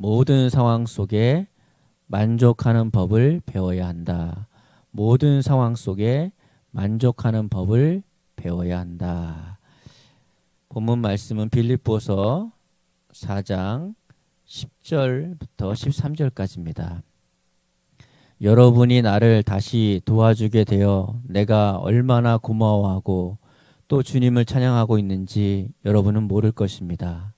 모든 상황 속에 만족하는 법을 배워야 한다. 모든 상황 속에 만족하는 법을 배워야 한다. 본문 말씀은 빌립보서 4장 10절부터 13절까지입니다. 여러분이 나를 다시 도와주게 되어 내가 얼마나 고마워하고 또 주님을 찬양하고 있는지 여러분은 모를 것입니다.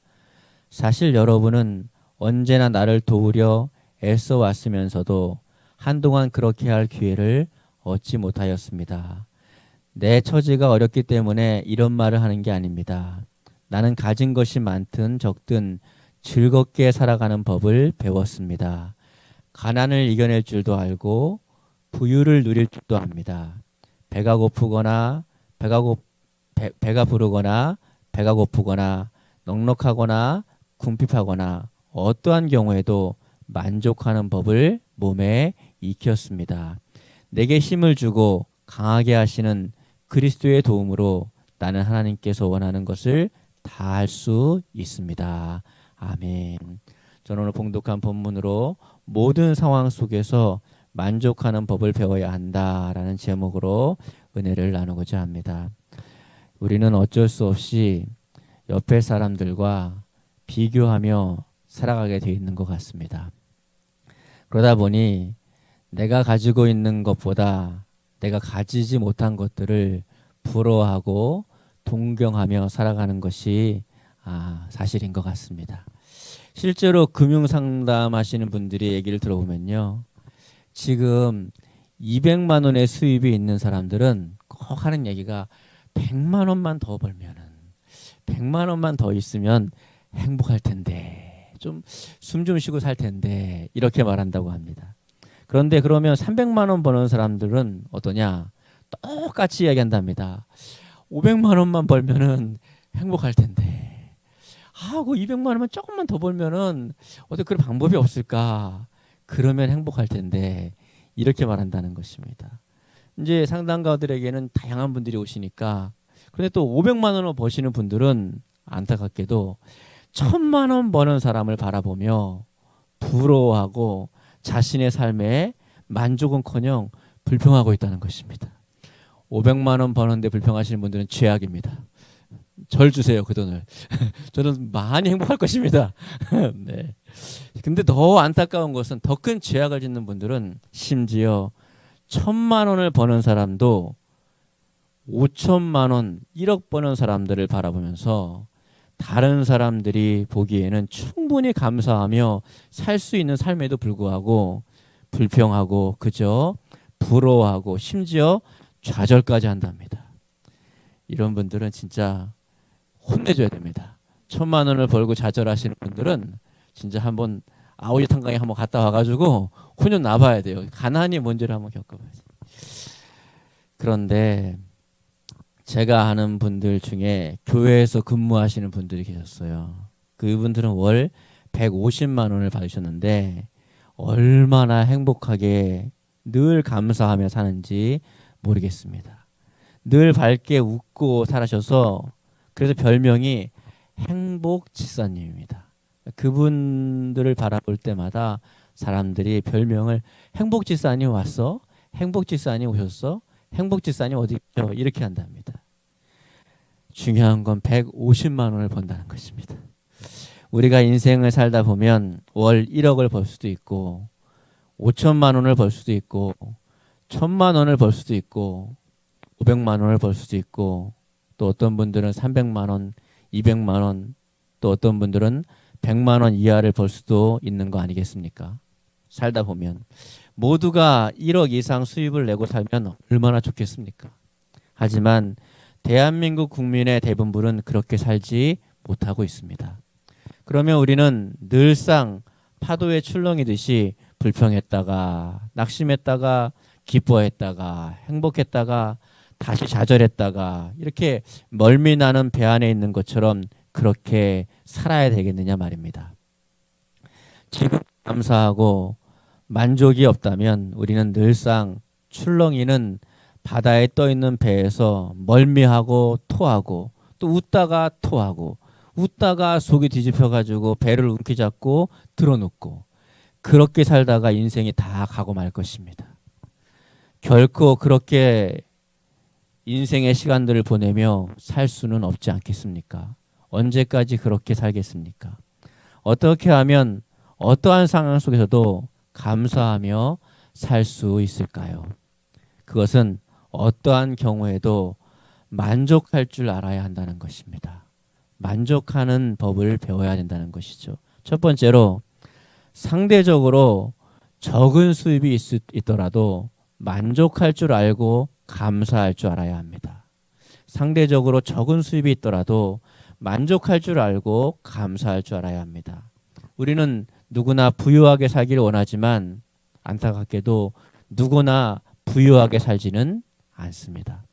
사실 여러분은 언제나 나를 도우려 애써 왔으면서도 한동안 그렇게 할 기회를 얻지 못하였습니다. 내 처지가 어렵기 때문에 이런 말을 하는 게 아닙니다. 나는 가진 것이 많든 적든 즐겁게 살아가는 법을 배웠습니다. 가난을 이겨낼 줄도 알고 부유를 누릴 줄도 압니다. 배가 고프거나 배가 고 배, 배가 부르거나 배가 고프거나 넉넉하거나 궁핍하거나 어떠한 경우에도 만족하는 법을 몸에 익혔습니다. 내게 힘을 주고 강하게 하시는 그리스도의 도움으로 나는 하나님께서 원하는 것을 다 할 수 있습니다. 아멘. 저는 오늘 봉독한 본문으로 모든 상황 속에서 만족하는 법을 배워야 한다라는 제목으로 은혜를 나누고자 합니다. 우리는 어쩔 수 없이 옆에 사람들과 비교하며 살아가게 돼 있는 것 같습니다. 그러다 보니 내가 가지고 있는 것보다 내가 가지지 못한 것들을 부러워하고 동경하며 살아가는 것이 아, 사실인 것 같습니다. 실제로 금융 상담하시는 분들이 얘기를 들어보면요. 지금 200만 원의 수입이 있는 사람들은 꼭 하는 얘기가 100만 원만 더 벌면은 100만 원만 더 있으면 행복할 텐데 좀숨좀 쉬고 살 텐데 이렇게 말한다고 합니다. 그런데 그러면 300만 원 버는 사람들은 어떠냐? 똑같이 이야기한답니다. 500만 원만 벌면은 행복할 텐데. 아, 그 200만 원만 조금만 더 벌면은 어떻게 그런 방법이 없을까? 그러면 행복할 텐데. 이렇게 말한다는 것입니다. 이제 상담가들에게는 다양한 분들이 오시니까 그런데 또 500만 원을 버시는 분들은 안타깝게도 천만 원 버는 사람을 바라보며 부러워하고 자신의 삶에 만족은커녕 불평하고 있다는 것입니다. 500만 원 버는데 불평하시는 분들은 죄악입니다. 절 주세요 그 돈을. 저는 많이 행복할 것입니다. 네. 근데 더 안타까운 것은 더 큰 죄악을 짓는 분들은 심지어 천만 원을 버는 사람도 5천만 원, 1억 버는 사람들을 바라보면서 다른 사람들이 보기에는 충분히 감사하며 살 수 있는 삶에도 불구하고 불평하고 그저 부러워하고 심지어 좌절까지 한답니다. 이런 분들은 진짜 혼내줘야 됩니다. 천만 원을 벌고 좌절하시는 분들은 진짜 한번 아우지 탄강에 한번 갔다 와가지고 혼연 나봐야 돼요. 가난이 뭔지를 한번 겪어봐야지. 그런데 제가 아는 분들 중에 교회에서 근무하시는 분들이 계셨어요. 그분들은 월 150만 원을 받으셨는데 얼마나 행복하게 늘 감사하며 사는지 모르겠습니다. 늘 밝게 웃고 살아셔서 그래서 별명이 행복 지사님입니다. 그분들을 바라볼 때마다 사람들이 별명을 행복 지사님 왔어? 행복 지사님 오셨어? 행복 지사님 어디 있죠? 이렇게 한답니다. 중요한 건 150만 원을 번다는 것입니다. 우리가 인생을 살다 보면 월 1억을 벌 수도 있고 5천만 원을 벌 수도 있고 천만 원을 벌 수도 있고 500만 원을 벌 수도 있고 또 어떤 분들은 300만 원, 200만 원, 또 어떤 분들은 100만 원 이하를 벌 수도 있는 거 아니겠습니까? 살다 보면 모두가 1억 이상 수입을 내고 살면 얼마나 좋겠습니까? 하지만 대한민국 국민의 대부분은 그렇게 살지 못하고 있습니다. 그러면 우리는 늘상 파도에 출렁이듯이 불평했다가 낙심했다가 기뻐했다가 행복했다가 다시 좌절했다가 이렇게 멀미 나는 배 안에 있는 것처럼 그렇게 살아야 되겠느냐 말입니다. 지금 감사하고 만족이 없다면 우리는 늘상 출렁이는 바다에 떠 있는 배에서 멀미하고 토하고 또 웃다가 토하고 웃다가 속이 뒤집혀 가지고 배를 움켜잡고 들어눕고 그렇게 살다가 인생이 다 가고 말 것입니다. 결코 그렇게 인생의 시간들을 보내며 살 수는 없지 않겠습니까? 언제까지 그렇게 살겠습니까? 어떻게 하면 어떠한 상황 속에서도 감사하며 살 수 있을까요? 그것은 어떠한 경우에도 만족할 줄 알아야 한다는 것입니다. 만족하는 법을 배워야 된다는 것이죠. 첫 번째로 상대적으로 적은 수입이 있, 더라도 만족할 줄 알고 감사할 줄 알아야 합니다. 상대적으로 적은 수입이 있더라도 만족할 줄 알고 감사할 줄 알아야 합니다. 우리는 누구나 부유하게 살기를 원하지만 안타깝게도 누구나 부유하게 살지는 않습니다.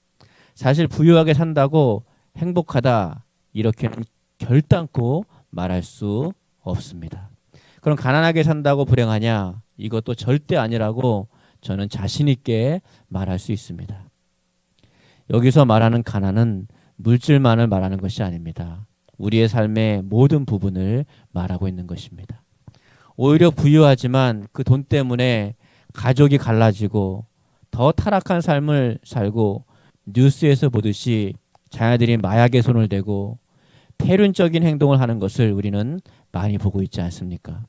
사실 부유하게 산다고 행복하다 이렇게는 결단코 말할 수 없습니다. 그럼 가난하게 산다고 불행하냐? 이것도 절대 아니라고 저는 자신 있게 말할 수 있습니다. 여기서 말하는 가난은 물질만을 말하는 것이 아닙니다. 우리의 삶의 모든 부분을 말하고 있는 것입니다. 오히려 부유하지만 그 돈 때문에 가족이 갈라지고 더 타락한 삶을 살고 뉴스에서 보듯이 자녀들이 마약에 손을 대고 폐륜적인 행동을 하는 것을 우리는 많이 보고 있지 않습니까?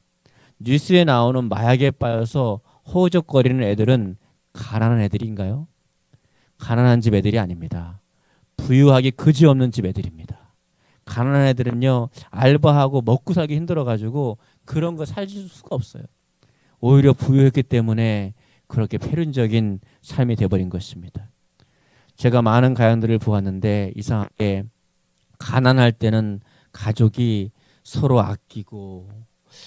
뉴스에 나오는 마약에 빠져서 호적거리는 애들은 가난한 애들인가요? 가난한 집 애들이 아닙니다. 부유하기 그지없는 집 애들입니다. 가난한 애들은요 알바하고 먹고 살기 힘들어가지고 그런 거 살질 수가 없어요. 오히려 부유했기 때문에 그렇게 폐륜적인 삶이 돼버린 것입니다. 제가 많은 가양들을 보았는데 이상하게 가난할 때는 가족이 서로 아끼고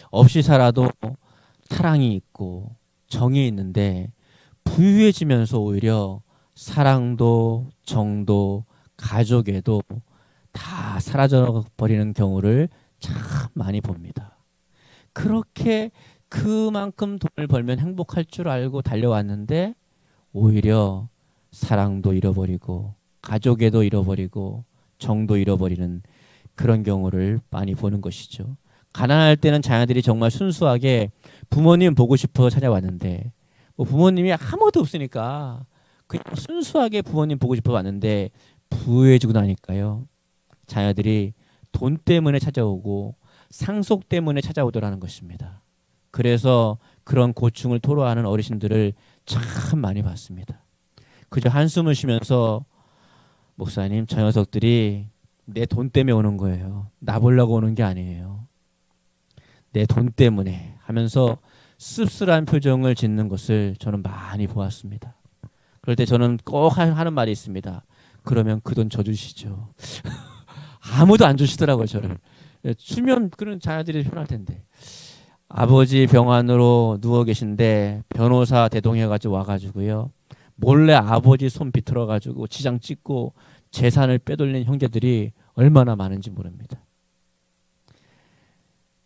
없이 살아도 사랑이 있고 정이 있는데 부유해지면서 오히려 사랑도 정도 가족에도 다 사라져 버리는 경우를 참 많이 봅니다. 그렇게 그만큼 돈을 벌면 행복할 줄 알고 달려왔는데 오히려 사랑도 잃어버리고 가족에도 잃어버리고 정도 잃어버리는 그런 경우를 많이 보는 것이죠. 가난할 때는 자녀들이 정말 순수하게 부모님 보고 싶어 찾아왔는데 뭐 부모님이 아무것도 없으니까 그냥 순수하게 부모님 보고 싶어 왔는데 부유해지고 나니까요. 자녀들이 돈 때문에 찾아오고 상속 때문에 찾아오더라는 것입니다. 그래서 그런 고충을 토로하는 어르신들을 참 많이 봤습니다. 그저 한숨을 쉬면서 목사님 저 녀석들이 내 돈 때문에 오는 거예요. 나 보려고 오는 게 아니에요. 내 돈 때문에 하면서 씁쓸한 표정을 짓는 것을 저는 많이 보았습니다. 그럴 때 저는 꼭 하는 말이 있습니다. 그러면 그 돈 줘 주시죠. 아무도 안 주시더라고요, 저를. 주면 그런 자녀들이 편할 텐데. 아버지 병환으로 누워 계신데 변호사 대동해가지고 와가지고요. 몰래 아버지 손 비틀어가지고 지장 찍고 재산을 빼돌린 형제들이 얼마나 많은지 모릅니다.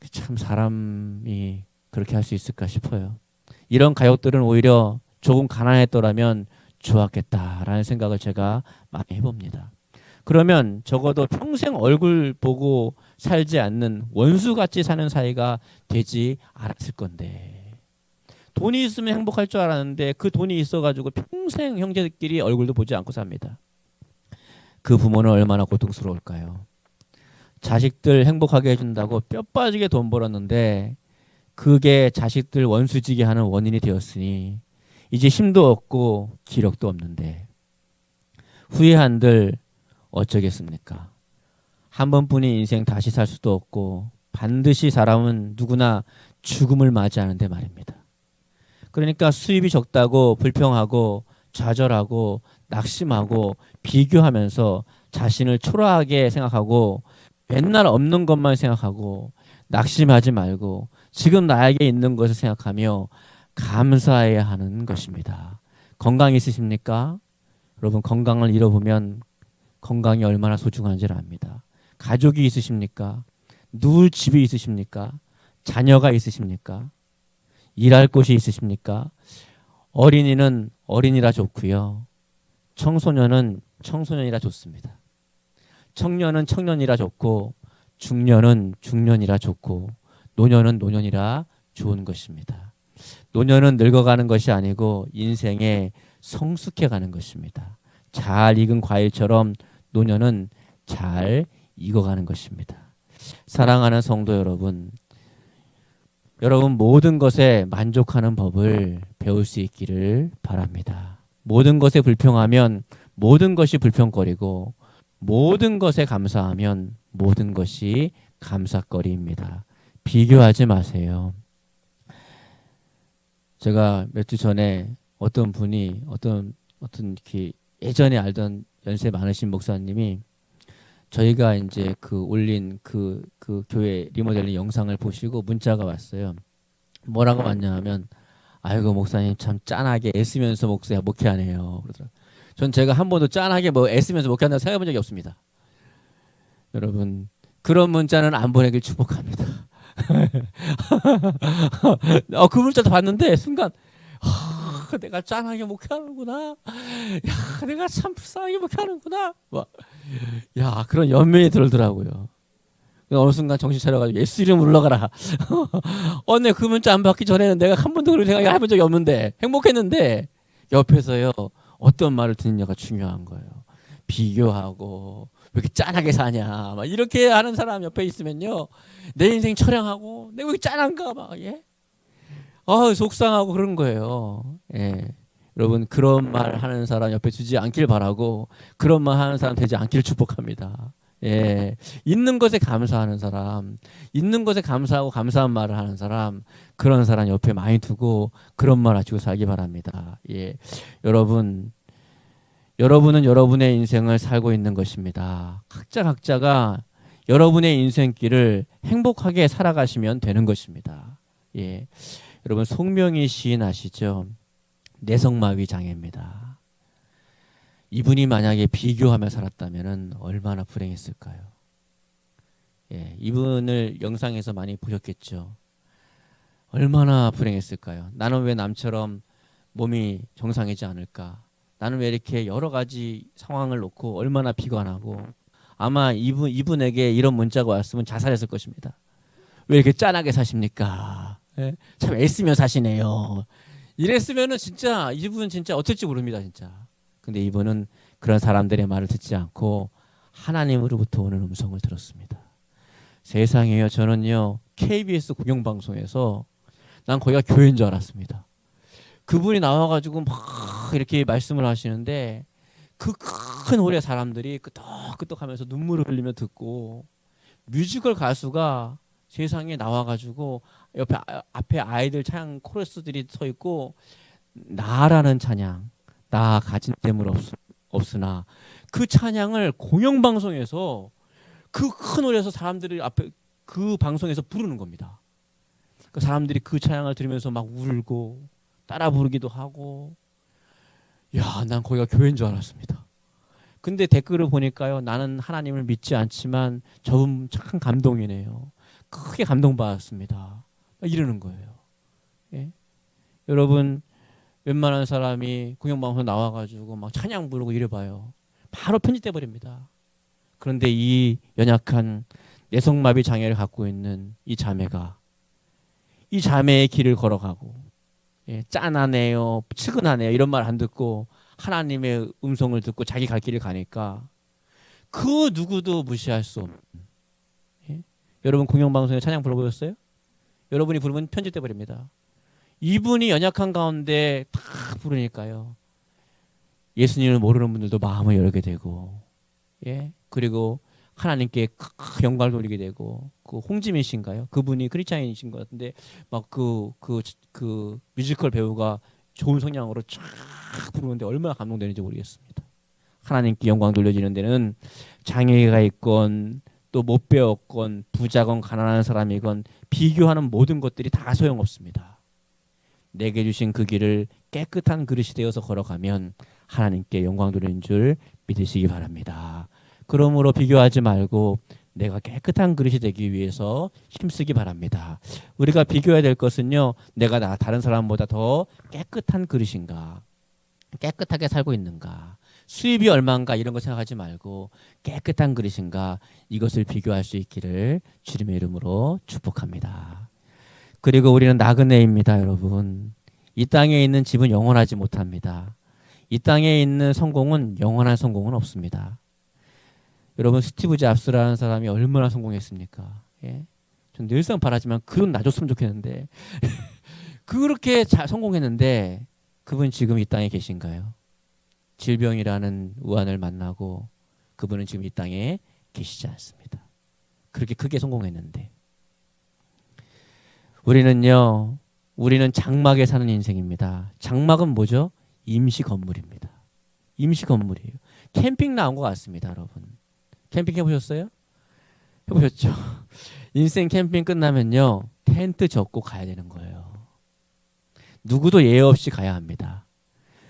참 사람이 그렇게 할 수 있을까 싶어요. 이런 가족들은 오히려 조금 가난했더라면 좋았겠다라는 생각을 제가 많이 해봅니다. 그러면 적어도 평생 얼굴 보고 살지 않는 원수같이 사는 사이가 되지 않았을 건데 돈이 있으면 행복할 줄 알았는데 그 돈이 있어가지고 평생 형제들끼리 얼굴도 보지 않고 삽니다. 그 부모는 얼마나 고통스러울까요? 자식들 행복하게 해준다고 뼈 빠지게 돈 벌었는데 그게 자식들 원수지게 하는 원인이 되었으니 이제 힘도 없고 기력도 없는데 후회한들 어쩌겠습니까? 한 번뿐인 인생 다시 살 수도 없고 반드시 사람은 누구나 죽음을 맞이하는데 말입니다. 그러니까 수입이 적다고 불평하고 좌절하고 낙심하고 비교하면서 자신을 초라하게 생각하고 맨날 없는 것만 생각하고 낙심하지 말고 지금 나에게 있는 것을 생각하며 감사해야 하는 것입니다. 건강 있으십니까? 여러분 건강을 잃어보면 건강이 얼마나 소중한지를 압니다. 가족이 있으십니까? 누울 집이 있으십니까? 자녀가 있으십니까? 일할 곳이 있으십니까? 어린이는 어린이라 좋고요. 청소년은 청소년이라 좋습니다. 청년은 청년이라 좋고 중년은 중년이라 좋고 노년은 노년이라 좋은 것입니다. 노년은 늙어가는 것이 아니고 인생에 성숙해가는 것입니다. 잘 익은 과일처럼 노년은 잘 익어가는 것입니다. 사랑하는 성도 여러분, 여러분 모든 것에 만족하는 법을 배울 수 있기를 바랍니다. 모든 것에 불평하면 모든 것이 불평거리고 모든 것에 감사하면 모든 것이 감사거리입니다. 비교하지 마세요. 제가 몇 주 전에 어떤 분이 어떤 어떤 이렇게 예전에 알던 연세 많으신 목사님이 저희가 이제 그 올린 그, 그 교회 리모델링 영상을 보시고 문자가 왔어요. 뭐라고 왔냐면, 아이고, 목사님 참 짠하게 애쓰면서 목사 목회하네요. 그러더라고요. 전 제가 한 번도 짠하게 뭐 애쓰면서 목회한다고 생각해 본 적이 없습니다. 여러분, 그런 문자는 안 보내길 축복합니다. 어, 그 문자도 봤는데, 순간, 하, 내가 짠하게 목회하는구나. 야, 내가 참 불쌍하게 목회하는구나. 막, 야, 그런 연면이 들더라고요. 어느 순간 정신 차려가지고 예수 이름 올라가라. 어네 그 문자 안 받기 전에는 내가 한 번도 그런 생각이 해본 적이 없는데 행복했는데 옆에서요 어떤 말을 듣느냐가 중요한 거예요. 비교하고 왜 이렇게 짠하게 사냐 막 이렇게 하는 사람 옆에 있으면요 내 인생 처량하고 내가 왜 이렇게 짠한가 막 예. 아 속상하고 그런 거예요. 예. 여러분 그런 말 하는 사람 옆에 두지 않길 바라고 그런 말 하는 사람 되지 않기를 축복합니다. 예. 있는 것에 감사하는 사람, 있는 것에 감사하고 감사한 말을 하는 사람, 그런 사람 옆에 많이 두고 그런 말 하시고 살기 바랍니다. 예. 여러분, 여러분은 여러분의 인생을 살고 있는 것입니다. 각자 각자가 여러분의 인생길을 행복하게 살아가시면 되는 것입니다. 예. 여러분, 송명희 시인 아시죠? 내성마비 장애입니다. 이분이 만약에 비교하며 살았다면 얼마나 불행했을까요? 예, 이분을 영상에서 많이 보셨겠죠. 얼마나 불행했을까요? 나는 왜 남처럼 몸이 정상이지 않을까? 나는 왜 이렇게 여러 가지 상황을 놓고 얼마나 비관하고 아마 이분 이분에게 이런 문자가 왔으면 자살했을 것입니다. 왜 이렇게 짠하게 사십니까? 예? 참 애쓰며 사시네요. 이랬으면은 진짜 이분 진짜 어떨지 모릅니다, 진짜. 근데 이분은 그런 사람들의 말을 듣지 않고 하나님으로부터 오는 음성을 들었습니다. 세상에요. 저는요. KBS 공영방송에서 난 거기가 교회인 줄 알았습니다. 그분이 나와가지고 막 이렇게 말씀을 하시는데 그 큰 홀의 사람들이 끄떡끄떡하면서 눈물을 흘리며 듣고 뮤지컬 가수가 세상에 나와가지고 옆에 아, 앞에 아이들 찬양 코러스들이 서 있고 나라는 찬양 나 가진 재물 없, 없으나 그 찬양을 공영 방송에서 그 큰 홀에서 사람들이 앞에 그 방송에서 부르는 겁니다. 그 사람들이 그 찬양을 들으면서 막 울고 따라 부르기도 하고 야, 난 거기가 교회인 줄 알았습니다. 근데 댓글을 보니까요. 나는 하나님을 믿지 않지만 저분 착한 감동이네요. 크게 감동받았습니다. 이러는 거예요. 예? 여러분 웬만한 사람이 공영방송 나와가지고 막 찬양 부르고 이래봐요. 바로 편집돼 버립니다. 그런데 이 연약한 내성마비 장애를 갖고 있는 이 자매가 이 자매의 길을 걸어가고 예, 짠하네요, 측은하네요 이런 말 안 듣고 하나님의 음성을 듣고 자기 갈 길을 가니까 그 누구도 무시할 수 없는 예? 여러분 공영방송에 찬양 불러보셨어요? 여러분이 부르면 편집돼 버립니다. 이분이 연약한 가운데 다 부르니까요. 예수님을 모르는 분들도 마음을 열게 되고, 예. 그리고 하나님께 영광을 돌리게 되고, 그 홍지민 씨인가요? 그분이 크리스찬이신 것 같은데, 막 그, 그, 그 뮤지컬 배우가 좋은 성량으로 쫙 부르는데 얼마나 감동되는지 모르겠습니다. 하나님께 영광 돌려지는 데는 장애가 있건, 또 못 배웠건, 부자건, 가난한 사람이건, 비교하는 모든 것들이 다 소용없습니다. 내게 주신 그 길을 깨끗한 그릇이 되어서 걸어가면 하나님께 영광 돌리는 줄 믿으시기 바랍니다. 그러므로 비교하지 말고 내가 깨끗한 그릇이 되기 위해서 힘쓰기 바랍니다. 우리가 비교해야 될 것은요, 내가 나 다른 사람보다 더 깨끗한 그릇인가, 깨끗하게 살고 있는가, 수입이 얼마인가 이런 거 생각하지 말고 깨끗한 그릇인가 이것을 비교할 수 있기를 주님의 이름으로 축복합니다. 그리고 우리는 나그네입니다, 여러분. 이 땅에 있는 집은 영원하지 못합니다. 이 땅에 있는 성공은 영원한 성공은 없습니다. 여러분 스티브 잡스라는 사람이 얼마나 성공했습니까? 예? 전 늘상 바라지만 그런 나줬으면 좋겠는데 그렇게 잘 성공했는데 그분 지금 이 땅에 계신가요? 질병이라는 우환을 만나고 그분은 지금 이 땅에 계시지 않습니다. 그렇게 크게 성공했는데 우리는요 우리는 장막에 사는 인생입니다. 장막은 뭐죠? 임시 건물입니다. 임시 건물이에요. 캠핑 나온 것 같습니다, 여러분. 캠핑 해보셨어요? 해보셨죠? 인생 캠핑 끝나면요 텐트 접고 가야 되는 거예요. 누구도 예외 없이 가야 합니다.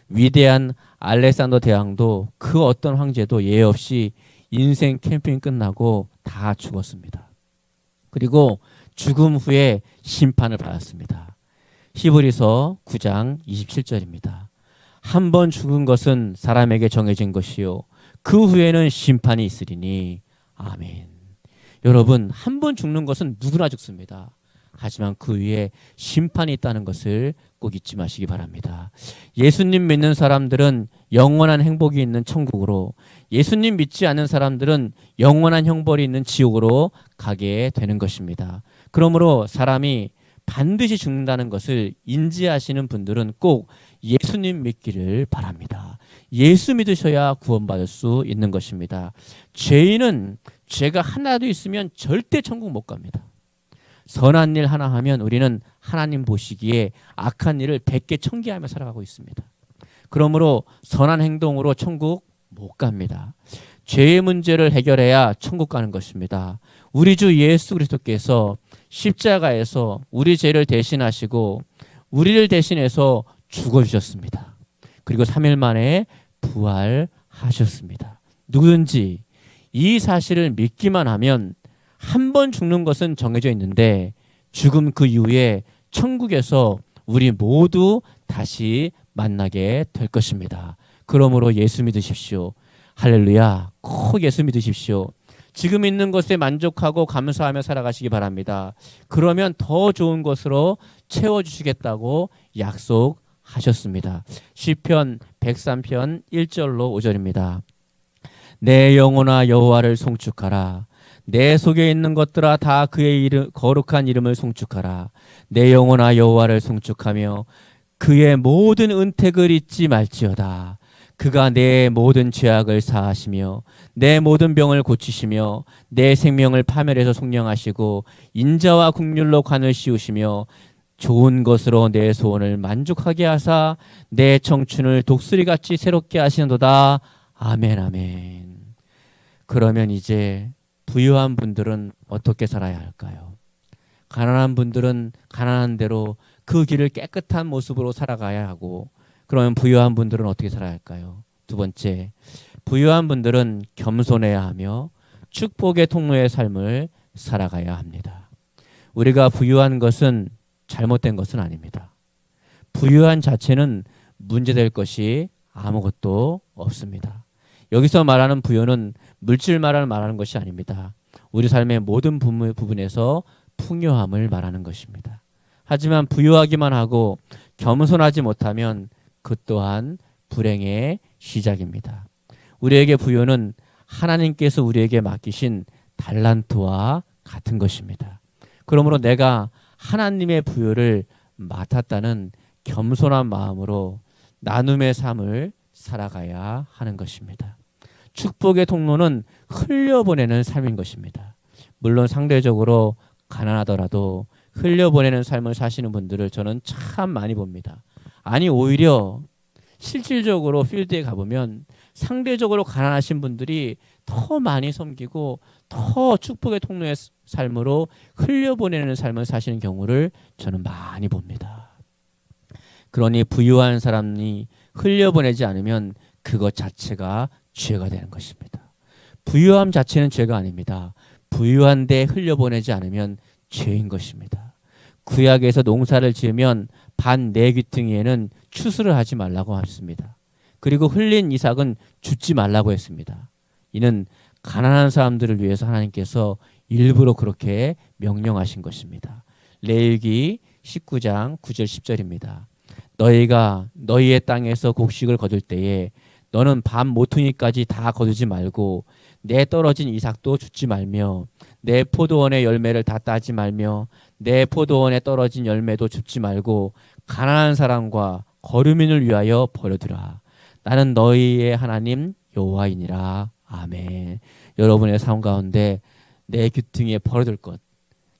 위대한 알렉산더 대왕도 그 어떤 황제도 예외 없이 인생 캠핑 끝나고 다 죽었습니다. 그리고 죽음 후에 심판을 받았습니다. 히브리서 9장 27절입니다. 한 번 죽은 것은 사람에게 정해진 것이요. 그 후에는 심판이 있으리니. 아멘. 여러분, 한 번 죽는 것은 누구나 죽습니다. 하지만 그 위에 심판이 있다는 것을 꼭 잊지 마시기 바랍니다. 예수님 믿는 사람들은 영원한 행복이 있는 천국으로, 예수님 믿지 않는 사람들은 영원한 형벌이 있는 지옥으로 가게 되는 것입니다. 그러므로 사람이 반드시 죽는다는 것을 인지하시는 분들은 꼭 예수님 믿기를 바랍니다. 예수 믿으셔야 구원받을 수 있는 것입니다. 죄인은 죄가 하나도 있으면 절대 천국 못 갑니다. 선한 일 하나 하면 우리는 하나님 보시기에 악한 일을 백개 천개 하며 살아가고 있습니다. 그러므로 선한 행동으로 천국 못 갑니다. 죄의 문제를 해결해야 천국 가는 것입니다. 우리 주 예수 그리스도께서 십자가에서 우리 죄를 대신하시고 우리를 대신해서 죽어 주셨습니다. 그리고 3일 만에 부활하셨습니다. 누구든지 이 사실을 믿기만 하면 한 번 죽는 것은 정해져 있는데 죽음 그 이후에 천국에서 우리 모두 다시 만나게 될 것입니다. 그러므로 예수 믿으십시오. 할렐루야. 꼭 예수 믿으십시오. 지금 있는 것에 만족하고 감사하며 살아가시기 바랍니다. 그러면 더 좋은 것으로 채워 주시겠다고 약속하셨습니다. 시편 103편 1절로 5절입니다. 내 영혼아 여호와를 송축하라. 내 속에 있는 것들아 다 그의 이름, 거룩한 이름을 송축하라. 내 영혼아 여호와를 송축하며 그의 모든 은택을 잊지 말지어다. 그가 내 모든 죄악을 사하시며 내 모든 병을 고치시며 내 생명을 파멸해서 속량하시고 인자와 국률로 관을 씌우시며 좋은 것으로 내 소원을 만족하게 하사 내 청춘을 독수리같이 새롭게 하시는도다. 아멘 아멘. 그러면 이제 부유한 분들은 어떻게 살아야 할까요? 가난한 분들은 가난한 대로 그 길을 깨끗한 모습으로 살아가야 하고 그러면 부유한 분들은 어떻게 살아야 할까요? 두 번째, 부유한 분들은 겸손해야 하며 축복의 통로의 삶을 살아가야 합니다. 우리가 부유한 것은 잘못된 것은 아닙니다. 부유한 자체는 문제될 것이 아무것도 없습니다. 여기서 말하는 부여는 물질만을 말하는 것이 아닙니다. 우리 삶의 모든 부분에서 풍요함을 말하는 것입니다. 하지만 부유하기만 하고 겸손하지 못하면 그 또한 불행의 시작입니다. 우리에게 부여는 하나님께서 우리에게 맡기신 달란트와 같은 것입니다. 그러므로 내가 하나님의 부여를 맡았다는 겸손한 마음으로 나눔의 삶을 살아가야 하는 것입니다. 축복의 통로는 흘려보내는 삶인 것입니다. 물론 상대적으로 가난하더라도 흘려보내는 삶을 사시는 분들을 저는 참 많이 봅니다. 아니 오히려 실질적으로 필드에 가보면 상대적으로 가난하신 분들이 더 많이 섬기고 더 축복의 통로의 삶으로 흘려보내는 삶을 사시는 경우를 저는 많이 봅니다. 그러니 부유한 사람이 흘려보내지 않으면 그것 자체가 죄가 되는 것입니다. 부유함 자체는 죄가 아닙니다. 부유한데 흘려보내지 않으면 죄인 것입니다. 구약에서 농사를 지으면 반 네 귀퉁이에는 추수를 하지 말라고 했습니다. 그리고 흘린 이삭은 죽지 말라고 했습니다. 이는 가난한 사람들을 위해서 하나님께서 일부러 그렇게 명령하신 것입니다. 레위기 19장 9절 10절입니다. 너희가 너희의 땅에서 곡식을 거둘 때에 너는 밤 모퉁이까지 다 거두지 말고 내 떨어진 이삭도 줍지 말며 내 포도원의 열매를 다 따지 말며 내 포도원에 떨어진 열매도 줍지 말고 가난한 사람과 거류민을 위하여 버려두라. 나는 너희의 하나님 여호와이니라. 아멘. 여러분의 삶 가운데 내 귀퉁이에 버려둘 것,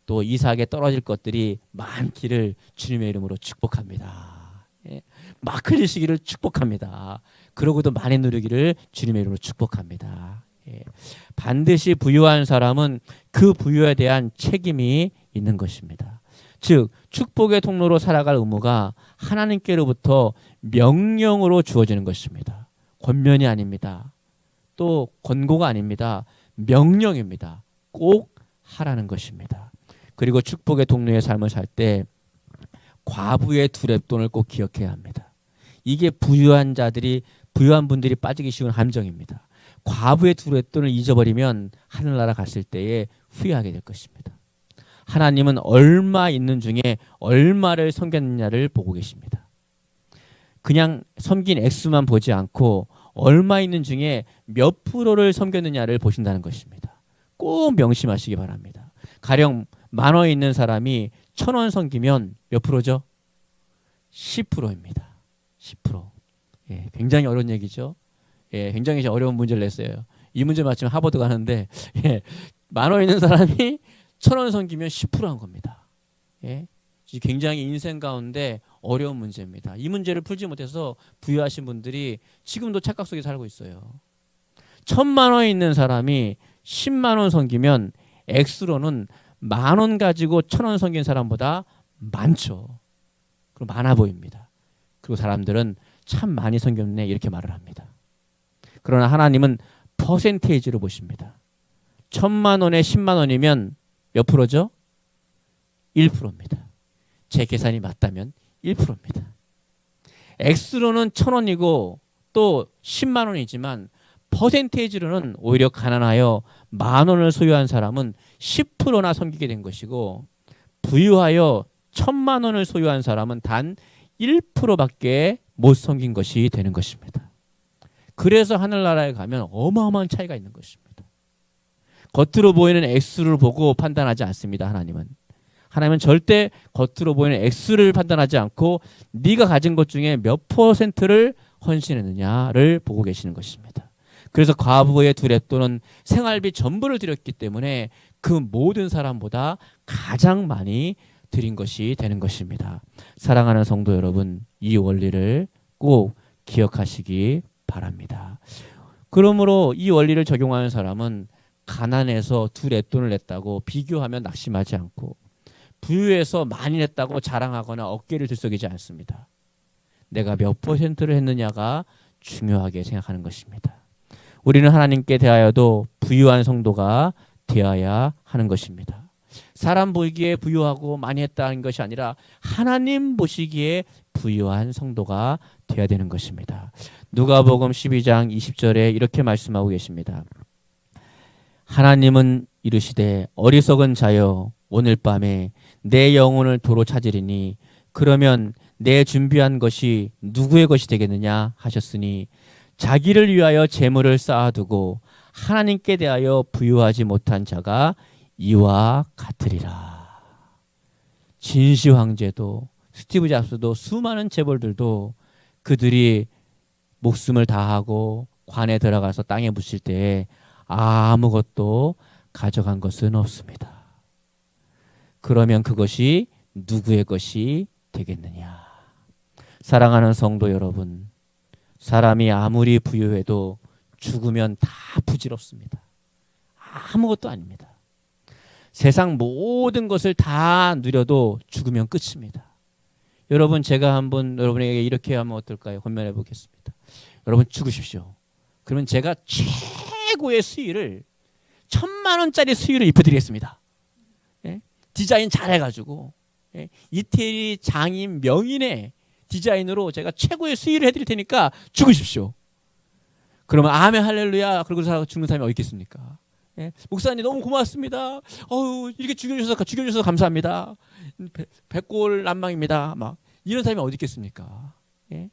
또 이삭에 떨어질 것들이 많기를 주님의 이름으로 축복합니다. 예. 막 흘리시기를 축복합니다. 그러고도 많이 누리기를 주님의 이름으로 축복합니다. 예. 반드시 부유한 사람은 그 부유에 대한 책임이 있는 것입니다. 즉 축복의 통로로 살아갈 의무가 하나님께로부터 명령으로 주어지는 것입니다. 권면이 아닙니다. 또 권고가 아닙니다. 명령입니다. 꼭 하라는 것입니다. 그리고 축복의 통로의 삶을 살 때 과부의 두랩돈을 꼭 기억해야 합니다. 이게 부유한 자들이 부유한 분들이 빠지기 쉬운 함정입니다. 과부의 두랩돈을 잊어버리면 하늘나라 갔을 때에 후회하게 될 것입니다. 하나님은 얼마 있는 중에 얼마를 섬겼느냐를 보고 계십니다. 그냥 섬긴 액수만 보지 않고 얼마 있는 중에 몇 프로를 섬겼느냐를 보신다는 것입니다. 꼭 명심하시기 바랍니다. 가령 만 원 있는 사람이 천 원 섬기면 몇 프로죠? 10%입니다. 10%. 예, 굉장히 어려운 얘기죠. 예, 굉장히 어려운 문제를 냈어요. 이 문제 맞추면 하버드 가는데 예, 만원 있는 사람이 천 원 섬기면 10%한 겁니다. 예, 굉장히 인생 가운데 어려운 문제입니다. 이 문제를 풀지 못해서 부유하신 분들이 지금도 착각 속에 살고 있어요. 천만 원 있는 사람이 10만 원 섬기면 액수로는 만 원 가지고 천 원 섬긴 사람보다 많죠. 그리고 많아 보입니다. 그리고 사람들은 참 많이 섬겼네 이렇게 말을 합니다. 그러나 하나님은 퍼센테이지로 보십니다. 천만 원에 10만 원이면 몇 프로죠? 1%입니다. 제 계산이 맞다면 1%입니다. X로는 천 원이고 또 10만 원이지만 퍼센테이지로는 오히려 가난하여 만 원을 소유한 사람은 10%나 섬기게 된 것이고 부유하여 천만 원을 소유한 사람은 단 1%밖에 못 섬긴 것이 되는 것입니다. 그래서 하늘나라에 가면 어마어마한 차이가 있는 것입니다. 겉으로 보이는 X를 보고 판단하지 않습니다. 하나님은. 하나님은 절대 겉으로 보이는 X를 판단하지 않고 네가 가진 것 중에 몇 퍼센트를 헌신했느냐를 보고 계시는 것입니다. 그래서 과부의 두 랩돈은 생활비 전부를 드렸기 때문에 그 모든 사람보다 가장 많이 드린 것이 되는 것입니다. 사랑하는 성도 여러분, 이 원리를 꼭 기억하시기 바랍니다. 그러므로 이 원리를 적용하는 사람은 가난해서 두 랩돈을 냈다고 비교하면 낙심하지 않고 부유해서 많이 냈다고 자랑하거나 어깨를 들썩이지 않습니다. 내가 몇 퍼센트를 했느냐가 중요하게 생각하는 것입니다. 우리는 하나님께 대하여도 부유한 성도가 되어야 하는 것입니다. 사람 보기에 부유하고 많이 했다는 것이 아니라 하나님 보시기에 부유한 성도가 되어야 되는 것입니다. 누가복음 12장 20절에 이렇게 말씀하고 계십니다. 하나님은 이르시되 어리석은 자여 오늘 밤에 내 영혼을 도로 찾으리니 그러면 내 준비한 것이 누구의 것이 되겠느냐 하셨으니 자기를 위하여 재물을 쌓아두고 하나님께 대하여 부유하지 못한 자가 이와 같으리라. 진시 황제도 스티브 잡스도 수많은 재벌들도 그들이 목숨을 다하고 관에 들어가서 땅에 묻힐 때 아무것도 가져간 것은 없습니다. 그러면 그것이 누구의 것이 되겠느냐? 사랑하는 성도 여러분, 사람이 아무리 부유해도 죽으면 다 부질없습니다. 아무것도 아닙니다. 세상 모든 것을 다 누려도 죽으면 끝입니다. 여러분 제가 한번 여러분에게 이렇게 하면 어떨까요? 권면해 보겠습니다. 여러분 죽으십시오. 그러면 제가 최고의 수위를 천만 원짜리 수위를 입혀드리겠습니다. 예? 디자인 잘해가지고 예? 이태리 장인 명인의 디자인으로 제가 최고의 수위를 해드릴 테니까 죽으십시오. 그러면 아멘 할렐루야 그러고 사 죽는 사람이 어디 있겠습니까? 예? 목사님 너무 고맙습니다. 어우 이렇게 죽여주셔서 죽여주셔서 감사합니다. 배, 백골 난망입니다. 막 이런 사람이 어디 있겠습니까? 예?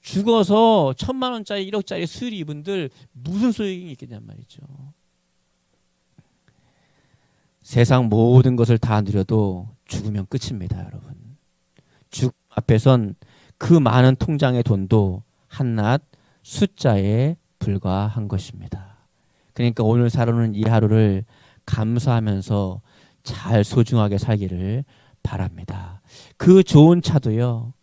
죽어서 천만 원짜리, 일억짜리 수리 이분들 무슨 소용이 있겠냔 말이죠. 세상 모든 것을 다 누려도 죽으면 끝입니다, 여러분. 죽 앞에선 그 많은 통장의 돈도 한낱 숫자에 불과한 것입니다. 그러니까 오늘 살아오는 이 하루를 감사하면서 잘 소중하게 살기를 바랍니다. 그 좋은 차도요.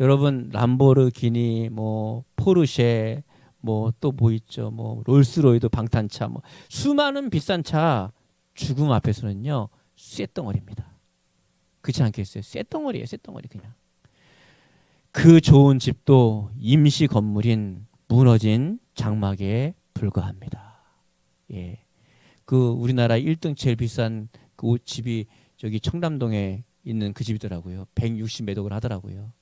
여러분 람보르기니 뭐 포르쉐 뭐 또 뭐 있죠. 뭐 롤스로이드 방탄차 뭐 수많은 비싼 차 죽음 앞에서는요 쇳덩어리입니다. 그렇지 않겠어요? 쇳덩어리예요 쇳덩어리 그냥. 그 좋은 집도 임시 건물인 무너진 장막에 불과합니다 예 그 우리나라 1등 제일 비싼 그 집이 저기 청담동에 있는 그 집이더라고요. 160 매독을 하더라고요.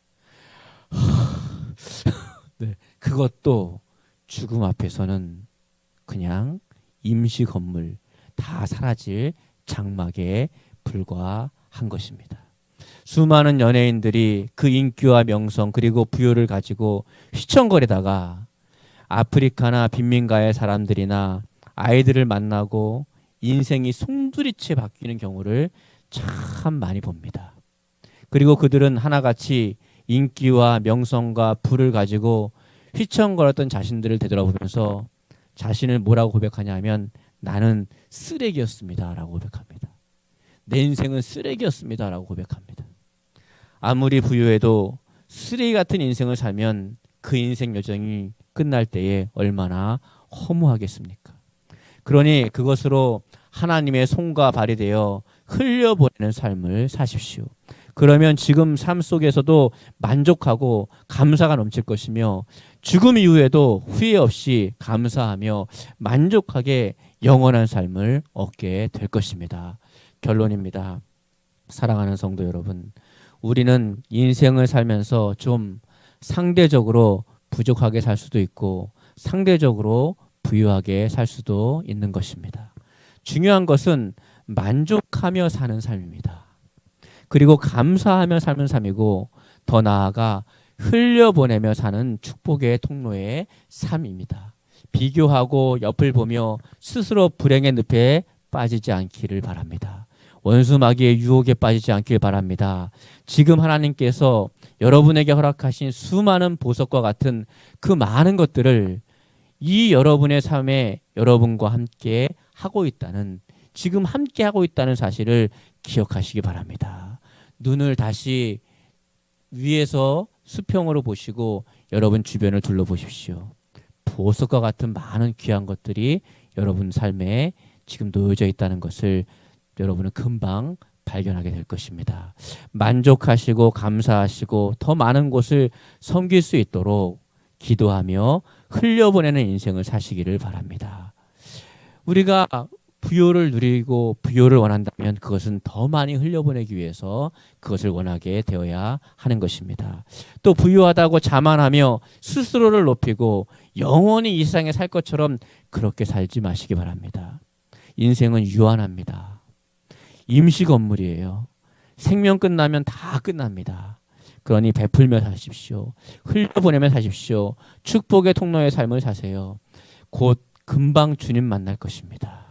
네, 그것도 죽음 앞에서는 그냥 임시 건물 다 사라질 장막에 불과한 것입니다. 수많은 연예인들이 그 인기와 명성 그리고 부여를 가지고 휘청거리다가 아프리카나 빈민가의 사람들이나 아이들을 만나고 인생이 송두리째 바뀌는 경우를 참 많이 봅니다. 그리고 그들은 하나같이 인기와 명성과 부를 가지고 휘청거렸던 자신들을 되돌아보면서 자신을 뭐라고 고백하냐면 나는 쓰레기였습니다라고 고백합니다. 내 인생은 쓰레기였습니다라고 고백합니다. 아무리 부유해도 쓰레기 같은 인생을 살면 그 인생 여정이 끝날 때에 얼마나 허무하겠습니까? 그러니 그것으로 하나님의 손과 발이 되어 흘려보내는 삶을 사십시오. 그러면 지금 삶 속에서도 만족하고 감사가 넘칠 것이며 죽음 이후에도 후회 없이 감사하며 만족하게 영원한 삶을 얻게 될 것입니다. 결론입니다. 사랑하는 성도 여러분, 우리는 인생을 살면서 좀 상대적으로 부족하게 살 수도 있고 상대적으로 부유하게 살 수도 있는 것입니다. 중요한 것은 만족하며 사는 삶입니다. 그리고 감사하며 삶은 삶이고 더 나아가 흘려보내며 사는 축복의 통로의 삶입니다. 비교하고 옆을 보며 스스로 불행의 늪에 빠지지 않기를 바랍니다. 원수 마귀의 유혹에 빠지지 않길 바랍니다. 지금 하나님께서 여러분에게 허락하신 수많은 보석과 같은 그 많은 것들을 이 여러분의 삶에 여러분과 함께 하고 있다는 지금 함께 하고 있다는 사실을 기억하시기 바랍니다. 눈을 다시 위에서 수평으로 보시고 여러분 주변을 둘러보십시오. 보석과 같은 많은 귀한 것들이 여러분 삶에 지금 놓여져 있다는 것을 여러분은 금방 발견하게 될 것입니다. 만족하시고 감사하시고 더 많은 곳을 섬길 수 있도록 기도하며 흘려보내는 인생을 사시기를 바랍니다. 우리가 부요를 누리고 부요를 원한다면 그것은 더 많이 흘려보내기 위해서 그것을 원하게 되어야 하는 것입니다. 또 부유하다고 자만하며 스스로를 높이고 영원히 이 세상에 살 것처럼 그렇게 살지 마시기 바랍니다. 인생은 유한합니다. 임시 건물이에요. 생명 끝나면 다 끝납니다. 그러니 베풀며 사십시오. 흘려보내며 사십시오. 축복의 통로의 삶을 사세요. 곧 금방 주님 만날 것입니다.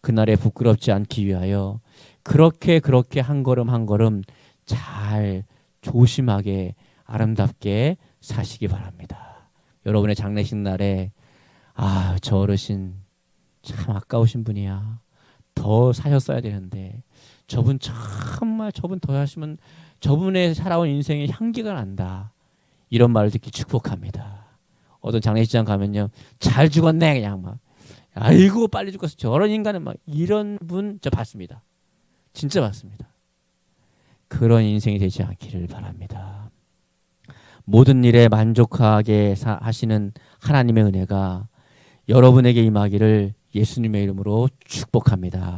그날에 부끄럽지 않기 위하여 그렇게 그렇게 한 걸음 한 걸음 잘 조심하게 아름답게 사시기 바랍니다. 여러분의 장례식 날에 아, 저 어르신 참 아까우신 분이야. 더 사셨어야 되는데 저분 정말 저분 더 하시면 저분의 살아온 인생의 향기가 난다. 이런 말을 듣기 축복합니다. 어떤 장례식장 가면요. 잘 죽었네 그냥 막 아이고 빨리 죽었어. 저런 인간은 막 이런 분 저 봤습니다. 진짜 봤습니다. 그런 인생이 되지 않기를 바랍니다. 모든 일에 만족하게 하시는 하나님의 은혜가 여러분에게 임하기를 예수님의 이름으로 축복합니다.